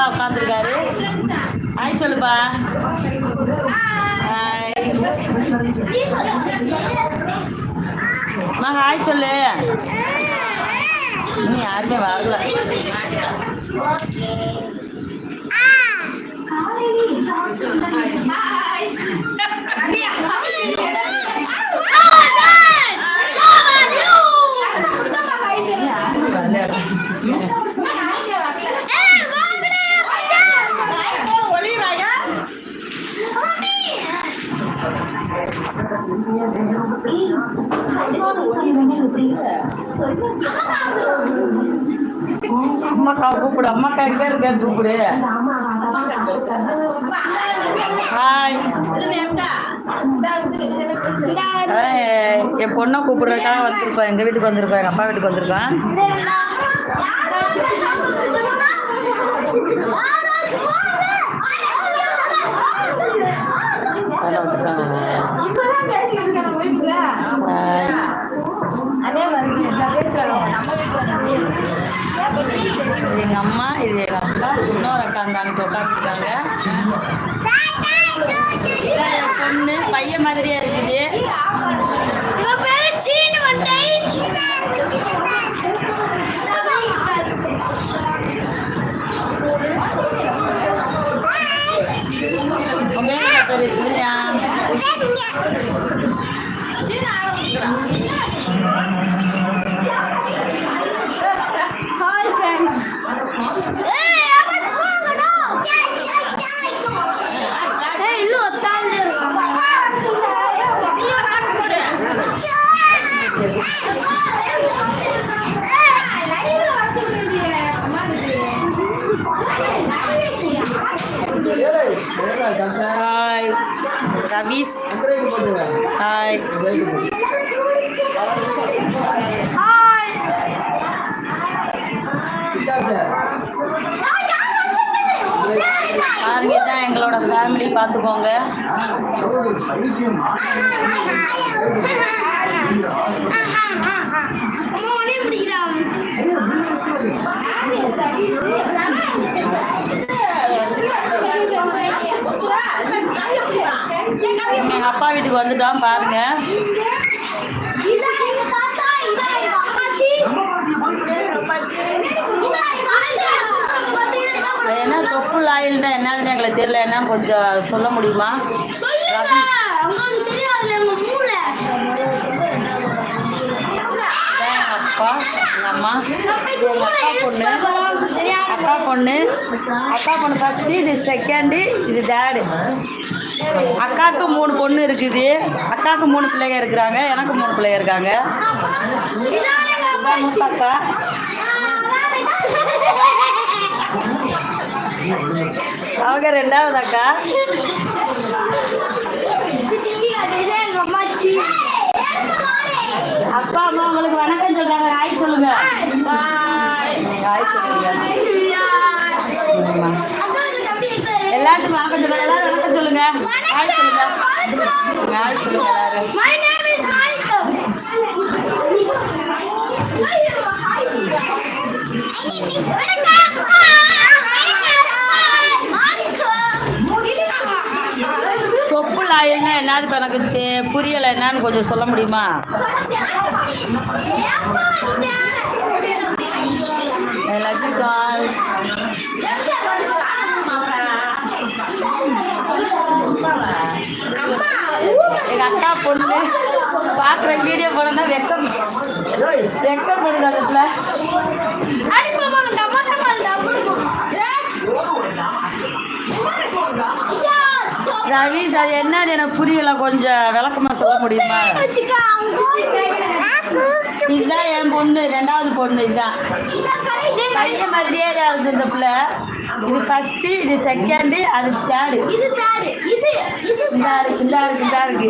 அப்பா உட்காந்துருக்காரு ஆய் சொல்லுப்பா. ஹாய் ஆய் சொல்லு. இன்னும் யாருமே வரல. Hi. அம்மாக்கா கூப்பிடு அம்மாக்கா எங்கே இருக்க கூப்பிடு. ஹாய் என் பொண்ணை கூப்பிடுறதுக்காக வந்திருப்பேன் எங்கள் வீட்டுக்கு வந்திருப்பேன் எங்கள் அப்பா வீட்டுக்கு வந்திருக்காங்க ஹாய் அதே பேசுறோம் நம்ம இது எங்கள் அம்மா இது எங்கள் அப்பா இன்னொரு அக்கா அங்கிட்ட உட்காந்துருக்காங்க பொண்ணு பையன் மாதிரியே இருக்குது. ஹாய் ஃப்ரெண்ட்ஸ் ரவீஸ் ஹாய் ஹாய் பாருங்க தான் எங்களோட ஃபேமிலி பார்த்துக்கோங்க. மோனி பிடிக்கிறான் எங்கள் அப்பா வீட்டுக்கு வந்துட்டோம் பாருங்கள் இதா எங்க என்ன தொப்புள் ஆயில்னா என்னதுன்னு எங்களுக்கு தெரியல. என்ன கொஞ்சம் சொல்ல முடியுமா? அப்பா எங்கள் அம்மா. எங்கள் அக்கா பொண்ணு. அப்பா பொண்ணு. அப்பா பொண்ணு ஃபஸ்ட்டு இது செகண்டு இது தேர்டு அக்காவுக்கு மூணு பொண்ணு இருக்குது. அக்காவுக்கு மூணு பிள்ளைங்க இருக்கிறாங்க. எனக்கு மூணு பிள்ளைங்க இருக்காங்க. இதா அவங்க ரெண்டாவது அக்கா. அப்பா அம்மா உங்களுக்கு வணக்கம் சொல்றாங்க. ஹாய் சொல்லுங்க. ஹாய் சொல்லுங்க. எல்லாத்துக்கும் வணக்கம் சொல்லுங்க. எல்லாரும் சொல்லுங்க. ஹாய் சொல்லுங்க? ஹாய் சொல்லுங்க என்னது இப்போ எனக்கு புரியலை என்னன்னு கொஞ்சம் சொல்ல முடியுமா? கால் எங்கள் அக்கா பொண்ணு. பார்க்குற வீடியோ போனோம்னா வெக்கம். வெக்கம் பண்ணுது அதுக்குள்ள ரவீஸ் அது என்னன்னு எனக்கு புரியல கொஞ்சம் விளக்கமாக சொல்ல முடியுமா? இதுதான் என் பொண்ணு ரெண்டாவது பொண்ணு இதுதான். பையன் மாதிரியே தான் இருக்குது இந்த பிள்ளை. இது ஃபஸ்ட்டு இது செகண்டு அது தேர்டு இந்தா இருக்கு இந்தா இருக்கு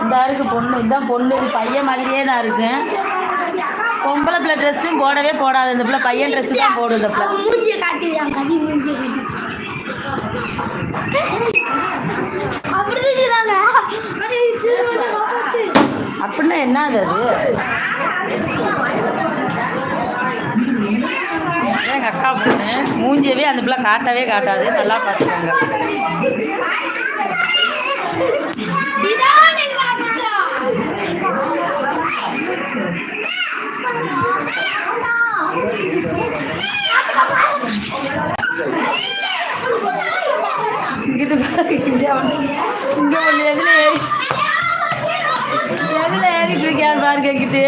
இந்தா பொண்ணு இதுதான் பொண்ணு இது பையன் மாதிரியே தான் இருக்கு. பொம்பளை பிள்ளை ட்ரெஸ்ஸும் போடவே போடாது. இந்த பிள்ளை பையன் ட்ரெஸ்ஸு தான் போடும் இந்த பிள்ளை. கவி மூஞ்சிய அப்படின்னா என்ன அது? எங்கள் அக்கா பொண்ணு மூஞ்சியவே அந்த பிள்ளை காட்டவே காட்டாது நல்லா பார்த்துக்கோங்க இதான் எங்க அக்கா இங்கிட்டு பாருங்க இங்கே ஒன்று இங்கே ஒன்று எதில் ஏறி எதில் ஏறிட்டு இங்கிட்டு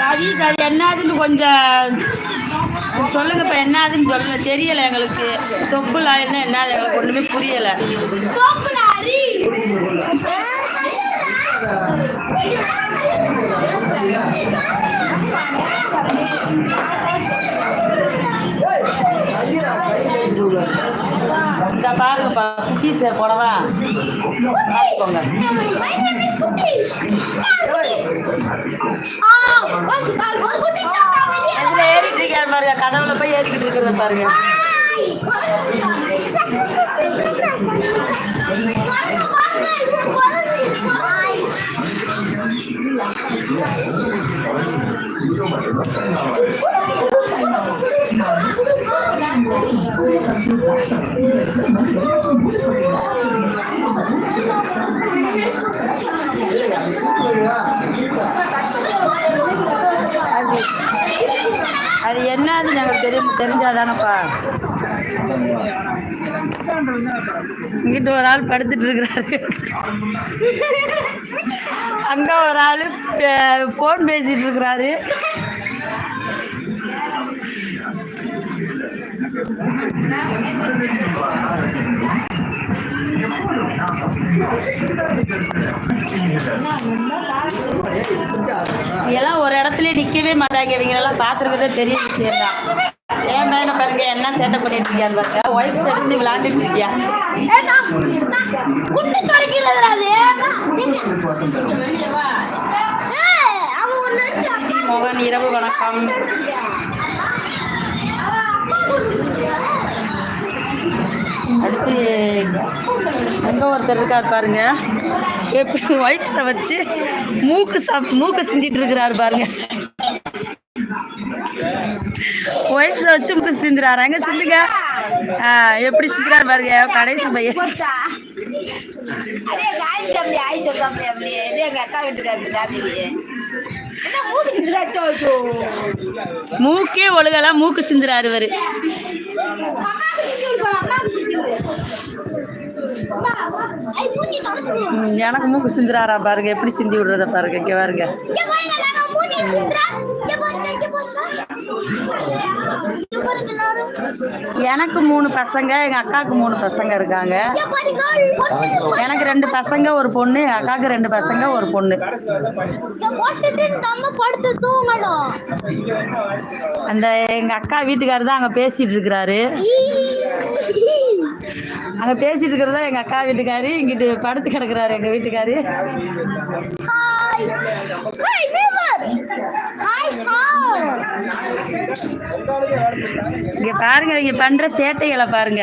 கவிஸ் அது என்னதுன்னு கொஞ்சம் சொல்லுங்க இப்போ என்னதுன்னு சொல்லுங்க. தெரியலை எங்களுக்கு. தொப்பு லாயல்னா என்னது? எங்களுக்கு ஒன்றுமே புரியலை. பாருங்கப்பா குட்டி போடவா? ஏறிட்டு இருக்கியான்னு பாருங்க கடவுளை போய் ஏறிக்கிட்டு இருக்கிறத பாருங்க. அது அது என்னது நாங்கள் தெரிய தெரிஞ்சாதானப்பா? இங்கிட்டு ஒரு ஆள் படுத்துட்டு இருக்கிறாரு. அங்க ஒரு ஆள் ஃபோன் பேசிட்டு இருக்கிறாரு. எல்லாம் ஒரு இடத்துல நிற்கவே மாட்டாங்க. இவங்களெல்லாம் பார்த்துருக்கதே பெரிய விஷயம் தான் என் மேலே பாருங்க என்ன சேட்டை பண்ணிட்டு இருக்கியான்னு பாருங்க. ஒய்ஃப்ஸ் எடுத்து விளாண்டுட்டு இருக்கியா? குண்டு துடைக்கிறது அது. மோகன் இரவு வணக்கம். அங்கே ஒருத்தர் இருக்கார் பாருங்க. எப்படி ஒயிட்ஸை வச்சு மூக்கு சாப் மூக்கு சிந்திட்டு இருக்கிறாரு பாருங்க. ஒயிட்ஸை வச்சு மூக்கு சிந்துறாரு எங்க சிந்துங்க எப்படி சிந்துறாரு பாருங்க. கடைசி பையன். எங்க எங்க. மூக்கே ஒழுகலாம் மூக்கு சிந்துறாரு இவரு. எனக்கு மூக்கு சிந்துறாரா பாருங்க எப்படி சிந்தி விடுறத பாருங்க இங்க பாருங்க. எனக்கு மூணு பசங்க எங்க அக்காவுக்கு மூணு பசங்க இருக்காங்க. எனக்கு ரெண்டு பசங்க ஒரு பொண்ணு எங்க அக்காவுக்கு ரெண்டு பசங்க ஒரு பொண்ணு. அந்த எங்க அக்கா வீட்டுக்காரர் தான் அங்க பேசிட்டு இருக்கிறாரு. அங்க பேசிட்டு இருக்கிறதா எங்க அக்கா வீட்டுக்காரு இங்கிட்டு படுத்து கிடக்குறாரு எங்க வீட்டுக்காரு. இங்க பாருங்க இங்க பண்ற சேட்டைகளை பாருங்க.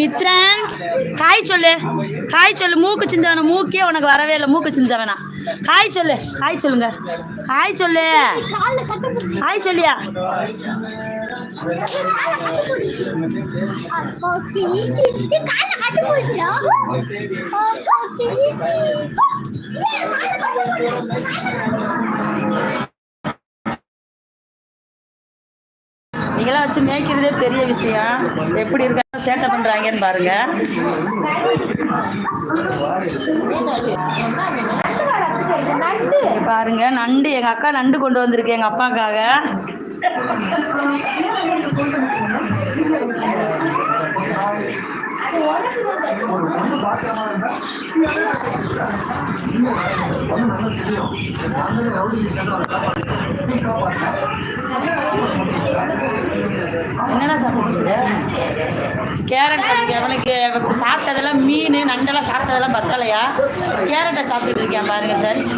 மித்ரன் ஹாய் சொல்லு. ஹாய் சொல்லு. மூக்கு சிந்தவன மூக்கே உனக்கு வரவே இல்லை. மூக்கு சிந்தவனா? ஹாய் சொல்லு. ஹாய் சொல்லுங்க. ஹாய் சொல்லு. ஹாய் சொல்லியா? நீங்களாம் வச்சு மேய்க்கிறதே பெரிய விஷயம். எப்படி இருக்க சேட்டை பண்றாங்கன்னு பாருங்க. பாருங்க நண்டு எங்க அக்கா நண்டு கொண்டு வந்திருக்கு எங்க அப்பாக்காக. என்னடா சாப்பிடுறீங்க கேரட் சாப்பிட்டு அவனுக்கு சாப்பிட்டதெல்லாம் மீன் நண்டெல்லாம் சாப்பிட்டதெல்லாம் பத்தலையா? கேரட்டை சாப்பிட்டுட்டு இருக்கேன் பாருங்க ஃப்ரெண்ட்ஸ்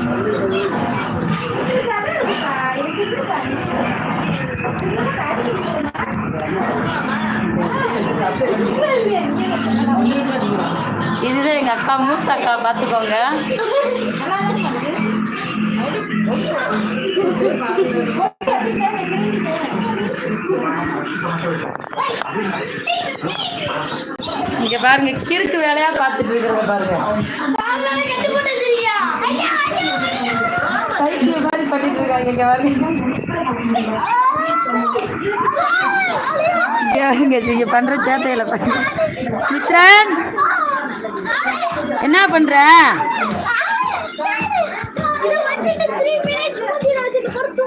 எங்க அக்கா மூத்த அக்கா பார்த்துக்கோங்க இங்க பாருங்க கிறுக்கு வேலையா பார்த்துட்டு இருக்கிறத பாருங்க. பைத்திய மாதிரி பண்ணிட்டு இருக்காங்க இங்க பாருங்க. இங்க பண்ற சேட்டையில பாருங்க. மித்ரன் என்ன பண்ற?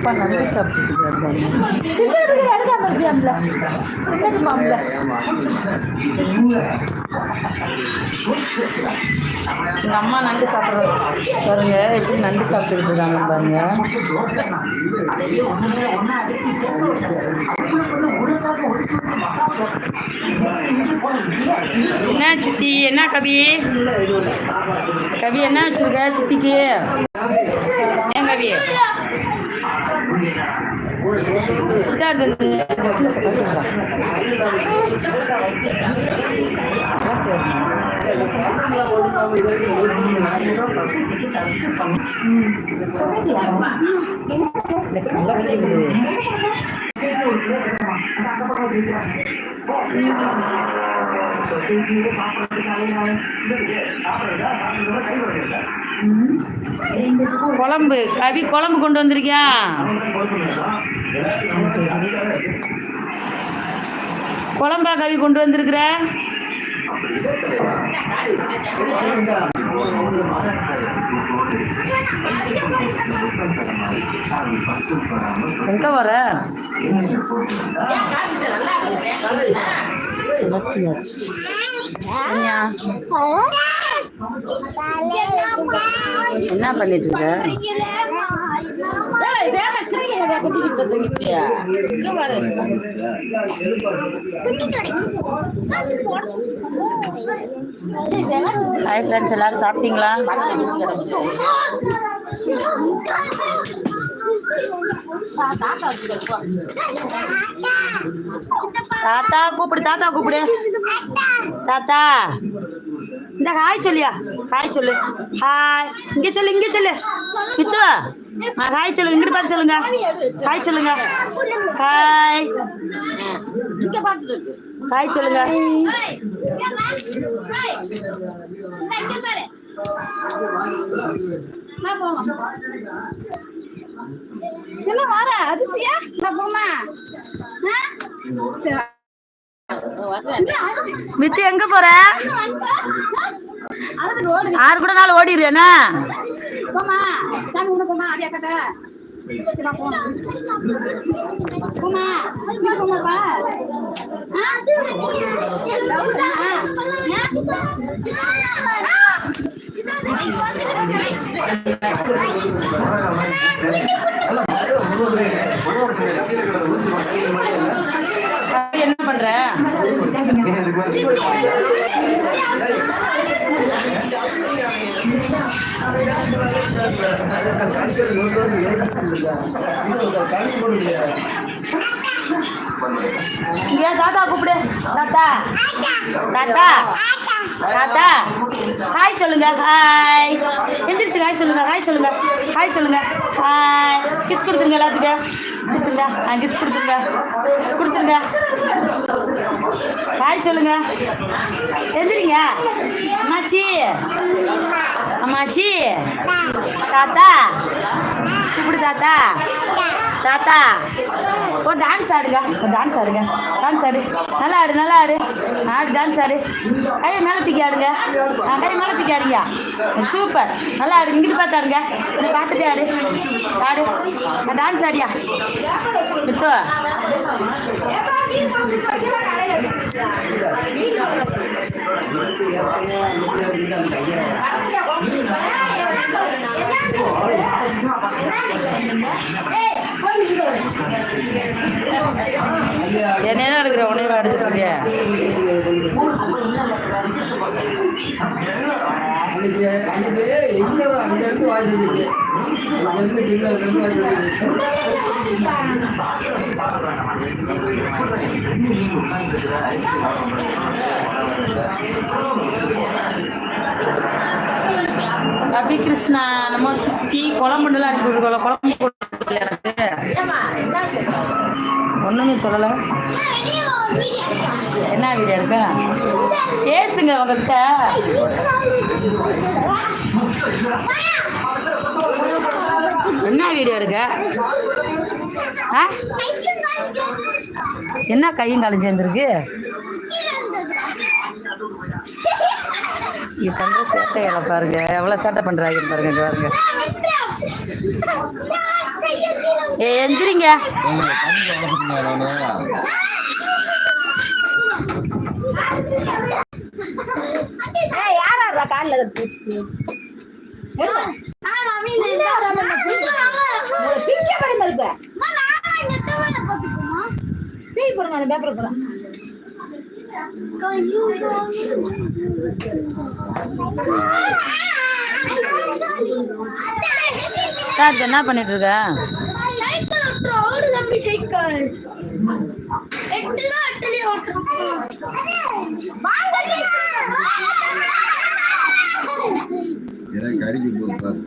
அப்பா நல்லா சாப்பிட்டுட்டு அம்மா நண்டு சாப்பிட்றது பாருங்க எப்படி நண்டு சாப்பிட்டுக்கிட்டு இருக்காங்க பாருங்க. என்ன சித்தி என்ன கவி? கவி என்ன வச்சிருக்க சித்திக்கு? ஏன் கவி? Chicago. சித்தார்த்த குழம்பு. கவி குழம்பு கொண்டு வந்திருக்கியா? குழம்பா கவி கொண்டு வந்திருக்கிற? எங்க வர? கன்யா, என்ன பண்ணிட்டு இருக்க ஹாய் ஃப்ரெண்ட்ஸ் எல்லாரும் சாப்பிட்டீங்களா? தாத்தா கூப்பிடு தாத்தா கூப்பிடு. தாத்தா. இந்த ஹாய் சொல்லியா? ஹாய் சொல்லு. ஹாய். இங்க சொல்லு இங்க சொல்லு. மித்து ஹாய் சொல்லுங்க இங்கிட்டு பார்த்து சொல்லுங்க. ஹாய் சொல்லுங்க. ஹாய். ஹாய் சொல்லுங்க. என்ன வர அரிசியா போமா மித்து எங்க போற? ஆறு கூட நாள் போமா போமா கட்ட போமா போமாப்பா என்ன பண்ற? ஏன் தாத்தா கூப்பிடு. தாத்தா. தாத்தா. தாத்தா ஹாய் சொல்லுங்க ஹாய் எந்திரிச்சு ஹாய் சொல்லுங்க ஹாய் சொல்லுங்க ஹாய் சொல்லுங்க ஹாய் கிஸ் கொடுத்துருங்க எல்லாத்துக்கு கொடுத்துருங்க ஆ கிஸ் கொடுத்துருங்க. கொடுத்துருங்க. ஹாய் சொல்லுங்க. எந்திரிங்க. அம்மாச்சி. அம்மாச்சி. தாத்தா. கூப்பிடு தாத்தா? தாத்தா ஒரு டான்ஸ் ஆடுங்க. ஒரு டான்ஸ் ஆடுங்க. டான்ஸ் ஆடு. நல்லா ஆடு நல்லா ஆடு. ஆடு டான்ஸ் ஆடு. கையை மேலே தூக்கி ஆடுங்க. ஆ கையை மேலே தூக்கி ஆடுங்க. சூப்பர். நல்லா ஆடு. இங்கிட்டு பார்த்து ஆடுங்க. இதை பார்த்துட்டு ஆடு. ஆடு. டான்ஸ் ஆடியா? இப்போ. என்ன எடுக்கிற? உடனே எடுத்துட்டு அன்னைக்கு அன்னைக்கு எங்க அங்க இருந்து வாங்கிட்டு இருக்கு இங்க இருந்து கிண்டர்ல இருந்து வாங்கிட்டு இருக்கு அபி கிருஷ்ணா நம்ம சுத்தி குழம்புலாம் அனுப்பி விட்டுருக்கோம் குழம்பு போட்டு எனக்கு. ஒன்றுமே சொல்லலை. என்ன வீடியோ எடுக்க பேசுங்க உங்ககிட்ட. என்ன வீடியோ எடுக்க? ஆ? என்ன கையும் காலும் சேர்ந்துருக்கு? இது பண்ணுற சேட்டைகளை பாருங்க. எவ்வளோ சேட்டை பண்ணுறாங்க பாருங்க இங்க பாருங்க. ஏ எந்திரிங்க. யாரா கால்ல கட்டி? இருப்ப தூக்கி போடுங்க அந்த பேப்பர் போடுங்க சார் என்ன பண்ணிட்டு இருக்க எனக்கு அடிக்க போது